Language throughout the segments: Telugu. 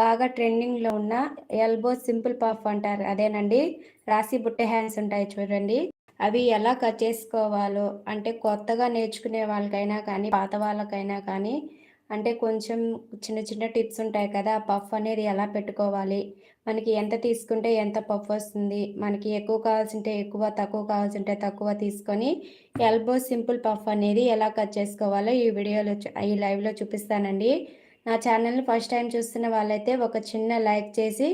బాగా ట్రెండింగ్లో ఉన్న ఎల్బో సింపుల్ పఫ్ అంటారు. అదేనండి? రాసి బుట్ట హ్యాండ్స్ ఉంటాయి చూడండి. అవి ఎలా కట్ చేసుకోవాలో అంటే కొత్తగా నేర్చుకునే వాళ్ళకైనా కానీ పాత వాళ్ళకైనా కానీ అంటే కొంచెం చిన్న చిన్న టిప్స్ ఉంటాయి కదా పఫ్ అనేది ఎలా పెట్టుకోవాలి? మనకి ఎంత తీసుకుంటే ఎంత పఫ్ వస్తుంది? మనకి ఎక్కువ కావాల్సింటే ఎక్కువ తక్కువ కావాల్సింటే తక్కువ తీసుకొని ఎల్బో సింపుల్ పఫ్ అనేది ఎలా కట్ చేసుకోవాలో ఈ వీడియోలో ఈ లైవ్లో చూపిస్తానండి. నా ఛానల్ని ఫస్ట్ టైం చూస్తున్న వాళ్ళైతే ఒక చిన్న లైక్ చేసి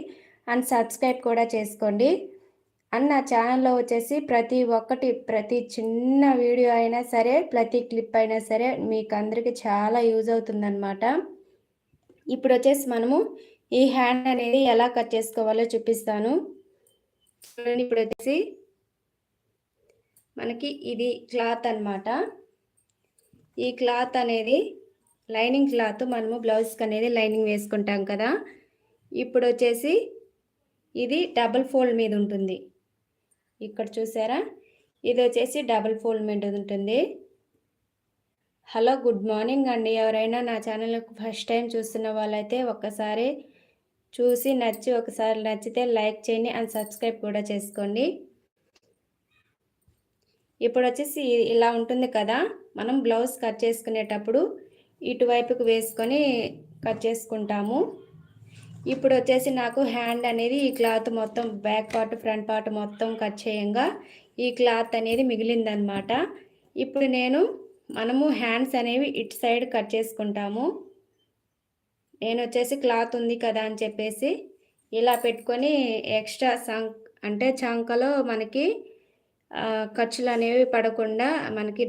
అండ్ సబ్స్క్రైబ్ కూడా చేసుకోండి. అండ్ నా ఛానల్లో వచ్చేసి ప్రతి ఒక్కటి ప్రతి చిన్న వీడియో అయినా సరే ప్రతి క్లిప్ అయినా సరే మీకు అందరికీ చాలా యూజ్ అవుతుందన్నమాట. ఇప్పుడు వచ్చేసి మనము ఈ హ్యాండ్ అనేది ఎలా కట్ చేసుకోవాలో చూపిస్తాను. ఇప్పుడు వచ్చేసి మనకి ఇది క్లాత్ అనమాట ఈ క్లాత్ అనేది లైనింగ్ క్లాత్ మనము బ్లౌజ్కి అనేది లైనింగ్ వేసుకుంటాం కదా. ఇప్పుడు వచ్చేసి ఇది డబుల్ ఫోల్డ్ మీద ఉంటుంది. ఇక్కడ చూసారా? ఇది వచ్చేసి డబుల్ ఫోల్డ్ మీద ఉంటుంది. హలో గుడ్ మార్నింగ్ అండి. ఎవరైనా నా ఛానల్ ఫస్ట్ టైం చూస్తున్న వాళ్ళైతే ఒక్కసారి చూసి నచ్చి ఒకసారి నచ్చితే లైక్ చేయండి అండ్ సబ్స్క్రైబ్ కూడా చేసుకోండి. ఇప్పుడు వచ్చేసి ఇలా ఉంటుంది కదా. మనం బ్లౌజ్ కట్ చేసుకునేటప్పుడు ఇటువైపుకు వేసుకొని కట్ చేసుకుంటాము. ఇప్పుడు వచ్చేసి నాకు హ్యాండ్ అనేది ఈ క్లాత్ మొత్తం బ్యాక్ పార్ట్ ఫ్రంట్ పార్ట్ మొత్తం కట్ చేయంగా ఈ క్లాత్ అనేది మిగిలిందనమాట. ఇప్పుడు నేను మనము హ్యాండ్స్ అనేవి ఇటు సైడ్ కట్ చేసుకుంటాము. నేను వచ్చేసి క్లాత్ ఉంది కదా అని చెప్పేసి ఇలా పెట్టుకొని ఎక్స్ట్రా సంక్ అంటే చంకలో మనకి ఖర్చులు అనేవి పడకుండా మనకి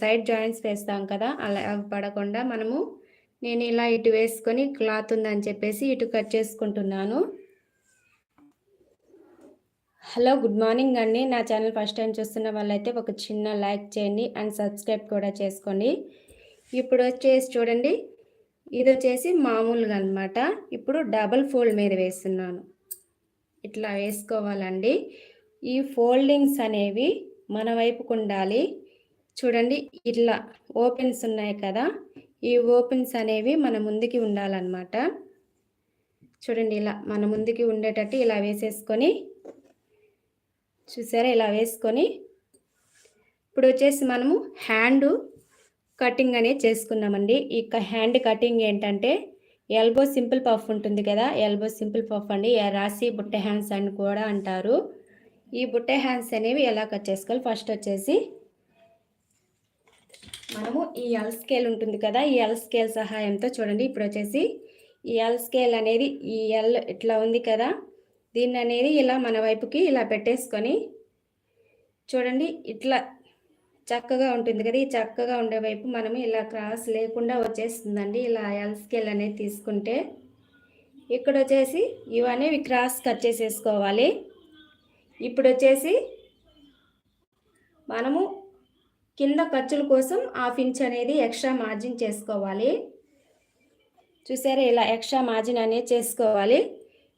సైడ్ జాయింట్స్ వేస్తాం కదా అలా పడకుండా మనము నేను ఇలా ఇటు వేసుకొని క్లాత్ ఉందని చెప్పేసి ఇటు కట్ చేసుకుంటున్నాను. హలో గుడ్ మార్నింగ్ అండి. నా ఛానల్ ఫస్ట్ టైం చూస్తున్న వాళ్ళైతే ఒక చిన్న లైక్ చేయండి అండ్ సబ్స్క్రైబ్ కూడా చేసుకోండి. ఇప్పుడు వచ్చేసి చూడండి. ఇది వచ్చేసి మామూలుగా అనమాట ఇప్పుడు డబల్ ఫోల్డ్ మీద వేస్తున్నాను. ఇట్లా వేసుకోవాలండి. ఈ ఫోల్డింగ్స్ అనేవి మన వైపుకు ఉండాలి. చూడండి ఇట్లా ఓపెన్స్ ఉన్నాయి కదా ఈ ఓపెన్స్ అనేవి మన ముందుకి ఉండాలన్నమాట. చూడండి ఇలా మన ముందుకి ఉండేటట్టు ఇలా వేసేసుకొని చూసారా? ఇలా వేసుకొని ఇప్పుడు వచ్చేసి మనము హ్యాండ్ కటింగ్ అనేది చేసుకున్నామండి ఈ హ్యాండ్ కటింగ్ ఏంటంటే ఎల్బో సింపుల్ పఫ్ ఉంటుంది కదా ఎల్బో సింపుల్ పఫ్ అండి. రాసి బుట్ట హ్యాండ్స్ అని కూడా అంటారు. ఈ బుట్ట హ్యాండ్స్ అనేవి ఎలా కట్ చేసుకోవాలి? ఫస్ట్ వచ్చేసి మనము ఈ ఎల్ స్కేల్ ఉంటుంది కదా ఈ ఎల్ స్కేల్ సహాయంతో చూడండి. ఇప్పుడు వచ్చేసి ఈ ఎల్ స్కేల్ అనేది ఈ ఎల్ ఇట్లా ఉంది కదా దీన్ని అనేది ఇలా మన వైపుకి ఇలా పెట్టేసుకొని చూడండి. ఇట్లా చక్కగా ఉంటుంది కదా ఈ చక్కగా ఉండే వైపు మనము ఇలా క్రాస్ లేకుండా వచ్చేస్తుందండి. ఇలా ఎల్ స్కేల్ అనేది తీసుకుంటే ఇక్కడ వచ్చేసి ఇవనేవి క్రాస్ కట్ చేసేసుకోవాలి. ఇప్పుడు వచ్చేసి మనము కింద ఖర్చుల కోసం హాఫ్ ఇంచ్ అనేది ఎక్స్ట్రా మార్జిన్ చేసుకోవాలి. చూసారా ఇలా ఎక్స్ట్రా మార్జిన్ అనేది చేసుకోవాలి.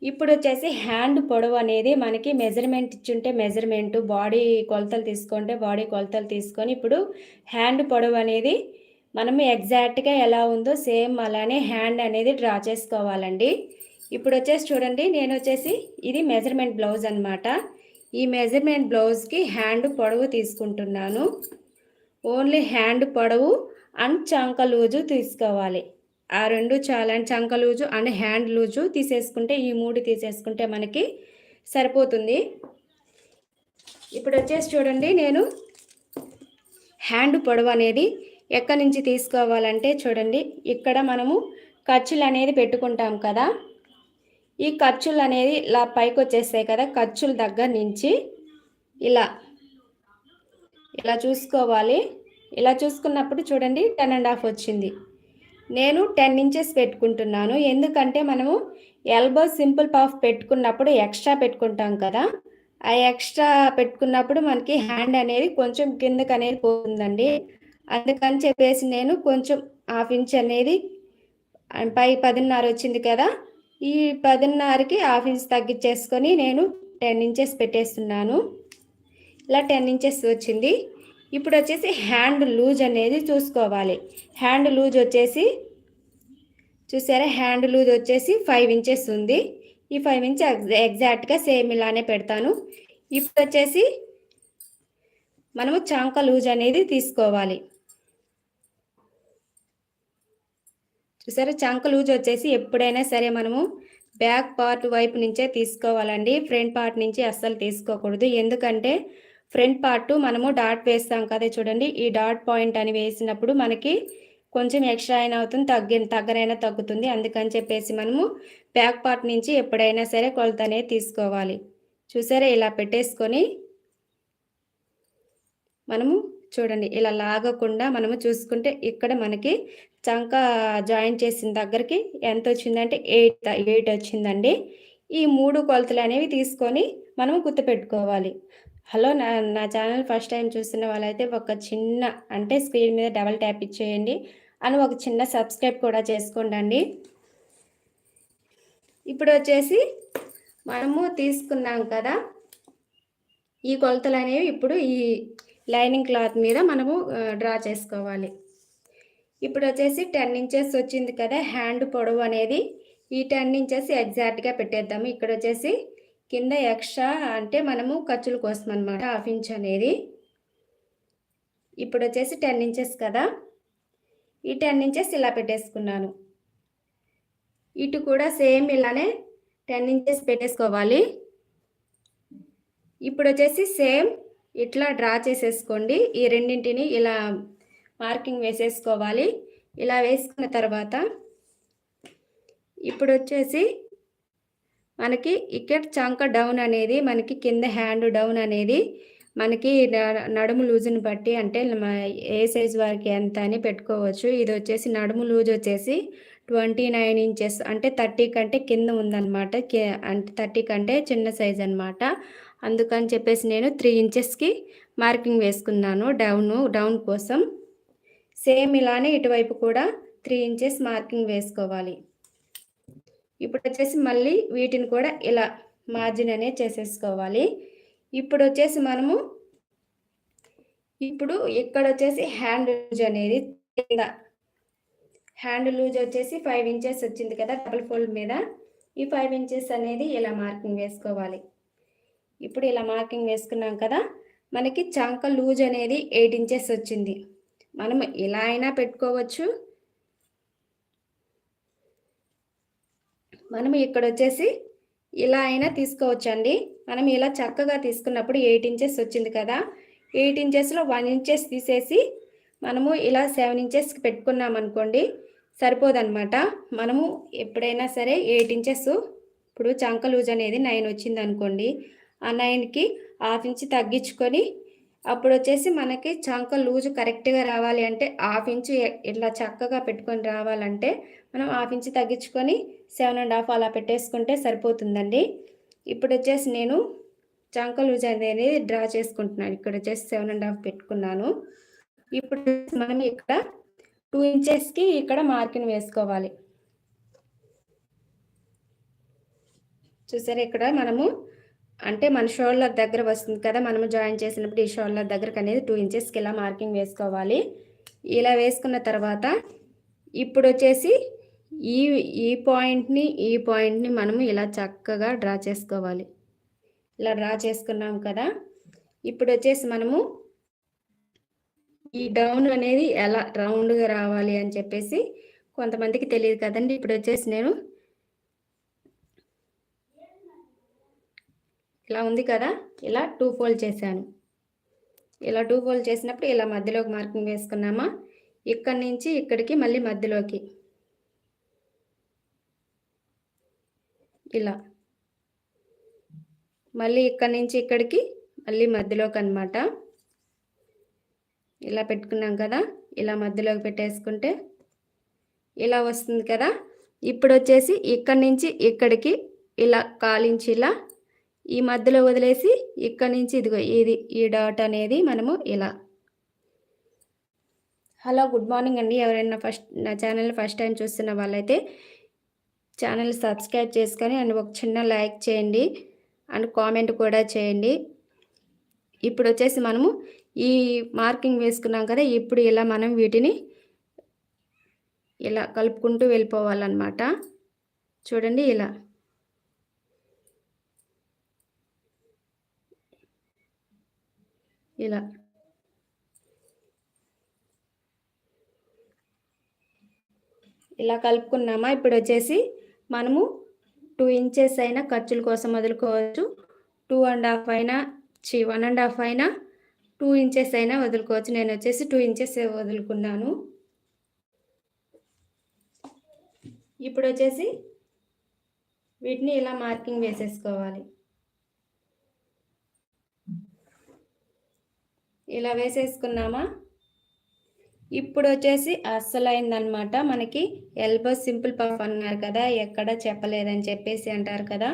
ఇప్పుడు వచ్చేసి హ్యాండ్ పొడవు అనేది మనకి మెజర్మెంట్ ఇచ్చుంటే మెజర్మెంట్ బాడీ కొలతలు తీసుకుంటే బాడీ కొలతలు తీసుకొని ఇప్పుడు హ్యాండ్ పొడవు అనేది మనం ఎగ్జాక్ట్గా ఎలా ఉందో సేమ్ అలానే హ్యాండ్ అనేది డ్రా చేసుకోవాలండి. ఇప్పుడు వచ్చేసి చూడండి నేను వచ్చేసి ఇది మెజర్మెంట్ బ్లౌజ్ అనమాట ఈ మెజర్మెంట్ బ్లౌజ్కి హ్యాండ్ పొడవు తీసుకుంటున్నాను. ఓన్లీ హ్యాండ్ పొడవు అండ్ చంక లూజు తీసుకోవాలి. ఆ రెండు చాలా చంక లూజు అండ్ హ్యాండ్ లూజు తీసేసుకుంటే ఈ మూడు తీసేసుకుంటే మనకి సరిపోతుంది. ఇప్పుడు వచ్చేసి చూడండి నేను హ్యాండ్ పొడవు అనేది ఎక్కడి నుంచి తీసుకోవాలంటే చూడండి ఇక్కడ మనము ఖర్చులు అనేది పెట్టుకుంటాం కదా. ఈ ఖర్చులు అనేది ఇలా పైకి వచ్చేస్తాయి కదా ఖర్చుల దగ్గర నుంచి ఇలా ఇలా చూసుకోవాలి. ఇలా చూసుకున్నప్పుడు చూడండి టెన్ అండ్ హాఫ్ వచ్చింది. నేను టెన్ ఇంచెస్ పెట్టుకుంటున్నాను. ఎందుకంటే మనము ఎల్బో సింపుల్ పాఫ్ పెట్టుకున్నప్పుడు ఎక్స్ట్రా పెట్టుకుంటాం కదా ఆ ఎక్స్ట్రా పెట్టుకున్నప్పుడు మనకి హ్యాండ్ అనేది కొంచెం కిందకి అనేది పోతుందండి. అందుకని చెప్పేసి నేను కొంచెం హాఫ్ ఇంచ్ అనేది పై పదిన్నర వచ్చింది కదా ఈ పదిన్నరకి హాఫ్ ఇంచ్ తగ్గించేసుకొని నేను టెన్ ఇంచెస్ పెట్టేస్తున్నాను. ఇలా టెన్ ఇంచెస్ వచ్చింది. ఇప్పుడు వచ్చేసి హ్యాండ్ లూజ్ అనేది చూసుకోవాలి. హ్యాండ్ లూజ్ వచ్చేసి చూసారా? హ్యాండ్ లూజ్ వచ్చేసి ఫైవ్ ఇంచెస్ ఉంది. ఈ ఫైవ్ ఇంచ్ ఎగ్జాక్ట్గా సేమ్ ఇలానే పెడతాను. ఇప్పుడు వచ్చేసి మనము చాంక లూజ్ అనేది తీసుకోవాలి. చూసారా? చంక లూజ్ వచ్చేసి ఎప్పుడైనా సరే మనము బ్యాక్ పార్ట్ వైపు నుంచే తీసుకోవాలండి. ఫ్రంట్ పార్ట్ నుంచి అస్సలు తీసుకోకూడదు. ఎందుకంటే ఫ్రంట్ పార్ట్ మనము డాట్ వేస్తాం కదా చూడండి. ఈ డాట్ పాయింట్ అని వేసినప్పుడు మనకి కొంచెం ఎక్స్ట్రా అయినా అవుతుంది తగ్గి తగ్గనైనా తగ్గుతుంది. అందుకని చెప్పేసి మనము బ్యాక్ పార్ట్ నుంచి ఎప్పుడైనా సరే కొలత అనేది తీసుకోవాలి. చూసారా? ఇలా పెట్టేసుకొని మనము చూడండి. ఇలా లాగకుండా మనము చూసుకుంటే ఇక్కడ మనకి చంక జాయిన్ చేసిన దగ్గరికి ఎంత వచ్చిందంటే ఎయిట్ ఎయిట్ వచ్చిందండి. ఈ మూడు కొలతలు అనేవి తీసుకొని మనము గుర్తుపెట్టుకోవాలి. హలో నా నా ఛానల్ ఫస్ట్ టైం చూస్తున్న వాళ్ళైతే ఒక చిన్న అంటే స్క్రీన్ మీద డబల్ ట్యాప్ ఇచ్చేయండి. అని ఒక చిన్న సబ్స్క్రైబ్ కూడా చేసుకోండి ఇప్పుడు వచ్చేసి మనము తీసుకున్నాం కదా. ఈ కొలతలు అనేవి ఇప్పుడు ఈ లైనింగ్ క్లాత్ మీద మనము డ్రా చేసుకోవాలి. ఇప్పుడు వచ్చేసి టెన్ ఇంచెస్ వచ్చింది కదా హ్యాండ్ పొడవు అనేది. ఈ టెన్ ఇంచెస్ ఎగ్జాక్ట్గా పెట్టేద్దాము. ఇక్కడ వచ్చేసి కింద ఎక్స్ట్రా అంటే మనము ఖర్చుల కోసం అనమాట హాఫ్ ఇంచ్ అనేది. ఇప్పుడు వచ్చేసి టెన్ ఇంచెస్ కదా. ఈ టెన్ ఇంచెస్ ఇలా పెట్టేసుకున్నాను. ఇటు కూడా సేమ్ ఇలానే టెన్ ఇంచెస్ పెట్టేసుకోవాలి. ఇప్పుడు వచ్చేసి సేమ్ ఇట్లా డ్రా చేసేసుకోండి. ఈ రెండింటిని ఇలా మార్కింగ్ వేసేసుకోవాలి. ఇలా వేసుకున్న తర్వాత ఇప్పుడు వచ్చేసి మనకి ఇక్కడ చంక డౌన్ అనేది మనకి కింద హ్యాండ్ డౌన్ అనేది మనకి నడుము లూజుని బట్టి అంటే ఏ సైజ్ వారికి ఎంత అని పెట్టుకోవచ్చు. ఇది వచ్చేసి నడుము లూజ్ వచ్చేసి ట్వంటీ నైన్ ఇంచెస్ అంటే థర్టీ కంటే కింద ఉందన్నమాట. అంటే థర్టీ కంటే చిన్న సైజ్ అనమాట అందుకని చెప్పేసి నేను త్రీ ఇంచెస్కి మార్కింగ్ వేసుకున్నాను డౌను డౌన్ కోసం. సేమ్ ఇలానే ఇటువైపు కూడా త్రీ ఇంచెస్ మార్కింగ్ వేసుకోవాలి. ఇప్పుడు వచ్చేసి మళ్ళీ వీటిని కూడా ఇలా మార్జిన్ అనేది చేసేసుకోవాలి. ఇప్పుడు వచ్చేసి మనము ఇప్పుడు ఇక్కడ వచ్చేసి హ్యాండ్ లూజ్ అనేది కింద. హ్యాండ్ లూజ్ వచ్చేసి ఫైవ్ ఇంచెస్ వచ్చింది కదా డబుల్ ఫోల్డ్ మీద. ఈ ఫైవ్ ఇంచెస్ అనేది ఇలా మార్కింగ్ వేసుకోవాలి. ఇప్పుడు ఇలా మార్కింగ్ వేసుకున్నాం కదా మనకి చంక లూజ్ అనేది ఎయిట్ ఇంచెస్ వచ్చింది. మనం ఇలా అయినా పెట్టుకోవచ్చు. మనం ఇక్కడ వచ్చేసి ఇలా అయినా తీసుకోవచ్చు అండి మనం ఇలా చక్కగా తీసుకున్నప్పుడు ఎయిట్ ఇంచెస్ వచ్చింది కదా. ఎయిట్ ఇంచెస్లో వన్ ఇంచెస్ తీసేసి మనము ఇలా సెవెన్ ఇంచెస్కి పెట్టుకున్నాం అనుకోండి సరిపోదన్నమాట. మనము ఎప్పుడైనా సరే ఎయిట్ ఇంచెస్ ఇప్పుడు చంక లూజ్ అనేది నైన్ వచ్చింది అనుకోండి. ఆ నైన్కి హాఫ్ ఇంచ్ తగ్గించుకొని అప్పుడు వచ్చేసి మనకి చంక లూజు కరెక్ట్గా రావాలి అంటే హాఫ్ ఇంచు ఇట్లా చక్కగా పెట్టుకొని రావాలంటే మనం హాఫ్ ఇంచు తగ్గించుకొని సెవెన్ అండ్ హాఫ్ అలా పెట్టేసుకుంటే సరిపోతుందండి. ఇప్పుడు వచ్చేసి నేను చంక లూజ్ అనేది డ్రా చేసుకుంటున్నాను. ఇక్కడ వచ్చేసి సెవెన్ అండ్ హాఫ్ పెట్టుకున్నాను. ఇప్పుడు మనం ఇక్కడ టూ ఇంచెస్కి ఇక్కడ మార్కింగ్ వేసుకోవాలి. చూసారా? ఇక్కడ మనము అంటే మన షోల్డర్ దగ్గర వస్తుంది కదా మనము జాయిన్ చేసినప్పుడు ఈ షోల్డర్ దగ్గరకు అనేది టూ ఇంచెస్కి ఇలా మార్కింగ్ వేసుకోవాలి. ఇలా వేసుకున్న తర్వాత ఇప్పుడు వచ్చేసి ఈ ఈ పాయింట్ని ఈ పాయింట్ని మనము ఇలా చక్కగా డ్రా చేసుకోవాలి. ఇలా డ్రా చేసుకున్నాం కదా ఇప్పుడు వచ్చేసి మనము ఈ డౌన్ అనేది ఎలా రౌండ్గా రావాలి అని చెప్పేసి కొంతమందికి తెలియదు కదండి. ఇప్పుడు వచ్చేసి నేను ఇలా ఉంది కదా? ఇలా టూ ఫోల్డ్ చేశాను. ఇలా టూ ఫోల్డ్ చేసినప్పుడు ఇలా మధ్యలోకి మార్కింగ్ వేసుకున్నామా? ఇక్కడి నుంచి ఇక్కడికి మళ్ళీ మధ్యలోకి. ఇలా. మళ్ళీ ఇక్కడి నుంచి ఇక్కడికి మళ్ళీ మధ్యలోకి అనమాట ఇలా పెట్టుకున్నాం కదా? ఇలా మధ్యలోకి పెట్టేసుకుంటే ఇలా వస్తుంది కదా? ఇప్పుడు వచ్చేసి ఇక్కడి నుంచి ఇక్కడికి ఇలా కాలించి ఇలా ఈ మధ్యలో వదిలేసి ఇక్కడ నుంచి ఇదిగో ఇది ఈ డాట్ అనేది మనము ఇలా. హలో గుడ్ మార్నింగ్ అండి. ఎవరైనా ఫస్ట్ నా ఛానల్ ఫస్ట్ టైం చూస్తున్న వాళ్ళైతే ఛానల్ సబ్స్క్రైబ్ చేసుకొని అండ్ ఒక చిన్న లైక్ చేయండి అండ్ కామెంట్ కూడా చేయండి. ఇప్పుడు వచ్చేసి మనము ఈ మార్కింగ్ వేసుకున్నాం కదా ఇప్పుడు ఇలా మనం వీటిని ఇలా కలుపుకుంటూ వెళ్ళిపోవాలన్నమాట. చూడండి ఇలా. ఇలా. ఇలా కలుపుకున్నామా? ఇప్పుడు వచ్చేసి మనము టూ ఇంచెస్ అయినా ఖర్చుల కోసం వదులుకోవచ్చు. టూ అండ్ హాఫ్ అయినా చి వన్ అండ్ హాఫ్ అయినా టూ ఇంచెస్ అయినా వదులుకోవచ్చు. నేను వచ్చేసి టూ ఇంచెస్ వదులుకున్నాను. ఇప్పుడు వచ్చేసి వీటిని ఇలా మార్కింగ్ వేసేసుకోవాలి. ఇలా వేసేసుకున్నామా? ఇప్పుడు వచ్చేసి అస్సలైందనమాట మనకి ఎల్బో సింపుల్ పఫ్ అన్నారు కదా ఎక్కడ చెప్పలేదని చెప్పేసి అంటారు కదా.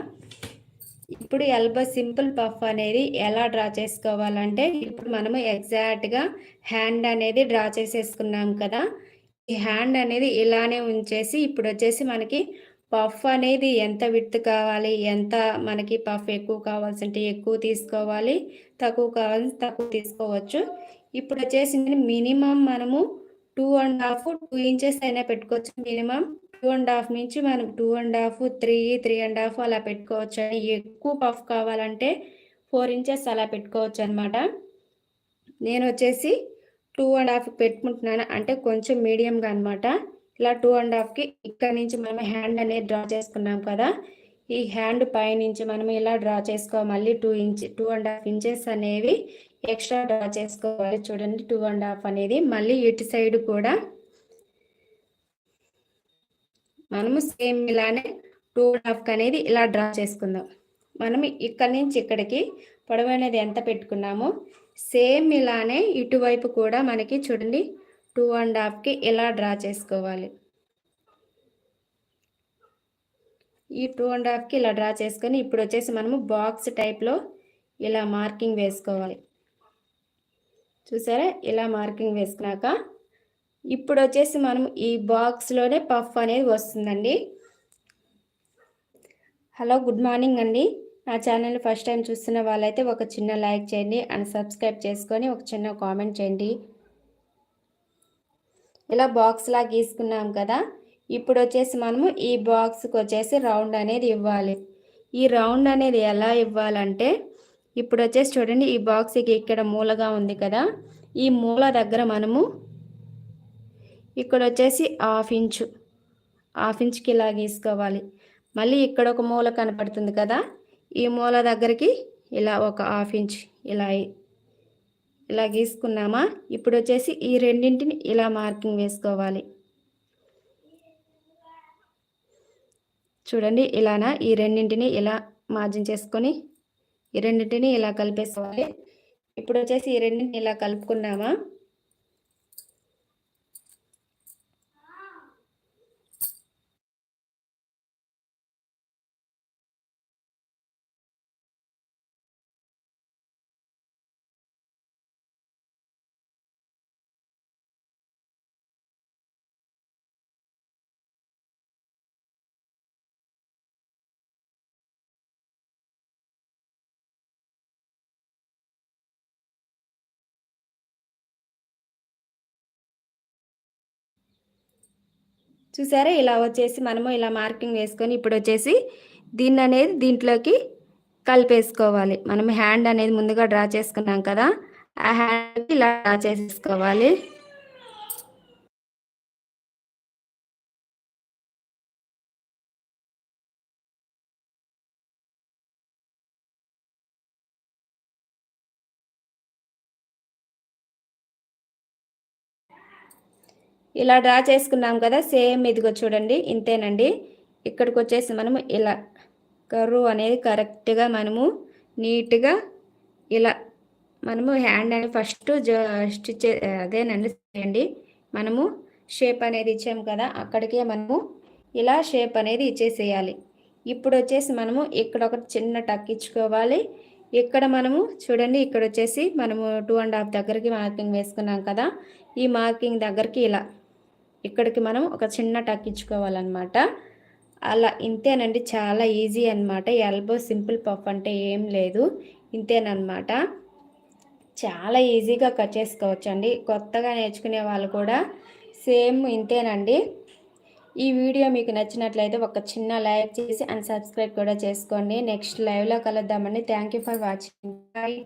ఇప్పుడు ఎల్బో సింపుల్ పఫ్ అనేది ఎలా డ్రా చేసుకోవాలంటే ఇప్పుడు మనము ఎగ్జాక్ట్గా హ్యాండ్ అనేది డ్రా చేసేసుకున్నాం కదా. ఈ హ్యాండ్ అనేది ఇలానే ఉంచేసి ఇప్పుడు వచ్చేసి మనకి పఫ్ అనేది ఎంత విత్ కావాలి ఎంత మనకి పఫ్ ఎక్కువ కావాల్సి అంటే ఎక్కువ తీసుకోవాలి తక్కువ కావాల్సి తక్కువ తీసుకోవచ్చు. ఇప్పుడు వచ్చేసి మినిమం మనము two and half two inches అయినా పెట్టుకోవచ్చు మినిమం. టూ అండ్ హాఫ్ నుంచి మనం two and half three three and half అలా పెట్టుకోవచ్చు అని ఎక్కువ పఫ్ కావాలంటే ఫోర్ ఇంచెస్ అలా పెట్టుకోవచ్చు అనమాట నేను వచ్చేసి టూ అండ్ హాఫ్ పెట్టుకుంటున్నాను అంటే కొంచెం మీడియంగా అనమాట ఇలా టూ అండ్ హాఫ్కి ఇక్కడ నుంచి మనం హ్యాండ్ అనేది డ్రా చేసుకున్నాం కదా. ఈ హ్యాండ్ పై నుంచి మనం ఇలా డ్రా చేసుకో మళ్ళీ two inch two and half inches అనేవి ఎక్స్ట్రా డ్రా చేసుకోవాలి. చూడండి టూ అండ్ హాఫ్ అనేది మళ్ళీ ఇటు సైడ్ కూడా మనము సేమ్ ఇలానే టూ అండ్ హాఫ్ అనేది ఇలా డ్రా చేసుకుందాం. మనం ఇక్కడి నుంచి ఇక్కడికి పొడవు అనేది ఎంత పెట్టుకున్నామో సేమ్ ఇలానే ఇటువైపు కూడా మనకి చూడండి టూ అండ్ హాఫ్కి ఇలా డ్రా చేసుకోవాలి? ఈ టూ అండ్ హాఫ్కి ఇలా డ్రా చేసుకొని ఇప్పుడు వచ్చేసి మనము బాక్స్ టైప్లో ఇలా మార్కింగ్ వేసుకోవాలి. చూసారా? ఇలా మార్కింగ్ వేసుకున్నాక ఇప్పుడు వచ్చేసి మనం ఈ బాక్స్లోనే పఫ్ అనేది వస్తుందండి. హలో గుడ్ మార్నింగ్ అండి. నా ఛానల్ ఫస్ట్ టైం చూస్తున్న వాళ్ళైతే ఒక చిన్న లైక్ చేయండి అండ్ సబ్స్క్రైబ్ చేసుకొని ఒక చిన్న కామెంట్ చేయండి. ఇలా బాక్స్లా గీసుకున్నాం కదా ఇప్పుడు వచ్చేసి మనము ఈ బాక్స్కి వచ్చేసి రౌండ్ అనేది ఇవ్వాలి. ఈ రౌండ్ అనేది ఎలా ఇవ్వాలంటే ఇప్పుడు వచ్చేసి చూడండి ఈ బాక్స్కి ఇక్కడ మూలగా ఉంది కదా ఈ మూల దగ్గర మనము ఇక్కడ వచ్చేసి హాఫ్ ఇంచు హాఫ్ ఇంచ్కి ఇలా గీసుకోవాలి. మళ్ళీ ఇక్కడ ఒక మూల కనపడుతుంది కదా ఈ మూల దగ్గరికి ఇలా ఒక హాఫ్ ఇంచ్ ఇలా ఇలా గీసుకున్నామా? ఇప్పుడు వచ్చేసి ఈ రెండింటిని ఇలా మార్కింగ్ వేసుకోవాలి. చూడండి ఇలానా ఈ రెండింటిని ఇలా మార్జిన్ చేసుకొని ఈ రెండింటిని ఇలా కలిపేసుకోవాలి. ఇప్పుడు వచ్చేసి ఈ రెండింటిని ఇలా కలుపుకున్నామా? చూసారా? ఇలా వచ్చేసి మనము ఇలా మార్కింగ్ వేసుకొని ఇప్పుడు వచ్చేసి దీన్ని అనేది దీంట్లోకి కలిపేసుకోవాలి. మనం హ్యాండ్ అనేది ముందుగా డ్రా చేసుకున్నాం కదా ఆ హ్యాండ్ ఇలా డ్రా చేసేసుకోవాలి. ఇలా డ్రా చేసుకున్నాం కదా సేమ్ ఇదిగో చూడండి ఇంతేనండి. ఇక్కడికి వచ్చేసి మనము ఇలా కర్వ్ అనేది కరెక్ట్గా మనము నీట్గా ఇలా మనము హ్యాండ్ అనేది ఫస్ట్ స్టిచ్ అదేనండి చేయండి. మనము షేప్ అనేది ఇచ్చాము కదా అక్కడికే మనము ఇలా షేప్ అనేది ఇచ్చేసేయాలి. ఇప్పుడు వచ్చేసి మనము ఇక్కడ ఒక చిన్న టక్ ఇచ్చుకోవాలి. ఇక్కడ మనము చూడండి ఇక్కడ వచ్చేసి మనము టూ అండ్ హాఫ్ దగ్గరికి మార్కింగ్ వేసుకున్నాం కదా ఈ మార్కింగ్ దగ్గరికి ఇలా ఇక్కడికి మనం ఒక చిన్న టక్ ఇచ్చుకోవాలన్నమాట. అలా ఇంతేనండి చాలా ఈజీ అనమాట ఎల్బో సింపుల్ పఫ్ అంటే ఏం లేదు ఇంతేనమాట చాలా ఈజీగా కట్ చేసుకోవచ్చండి. కొత్తగా నేర్చుకునే వాళ్ళు కూడా సేమ్ ఇంతేనండి. ఈ వీడియో మీకు నచ్చినట్లయితే ఒక చిన్న లైక్ చేసి అండ్ సబ్స్క్రైబ్ కూడా చేసుకోండి. నెక్స్ట్ లైవ్లో కలుద్దామండి. Thank you for watching. Bye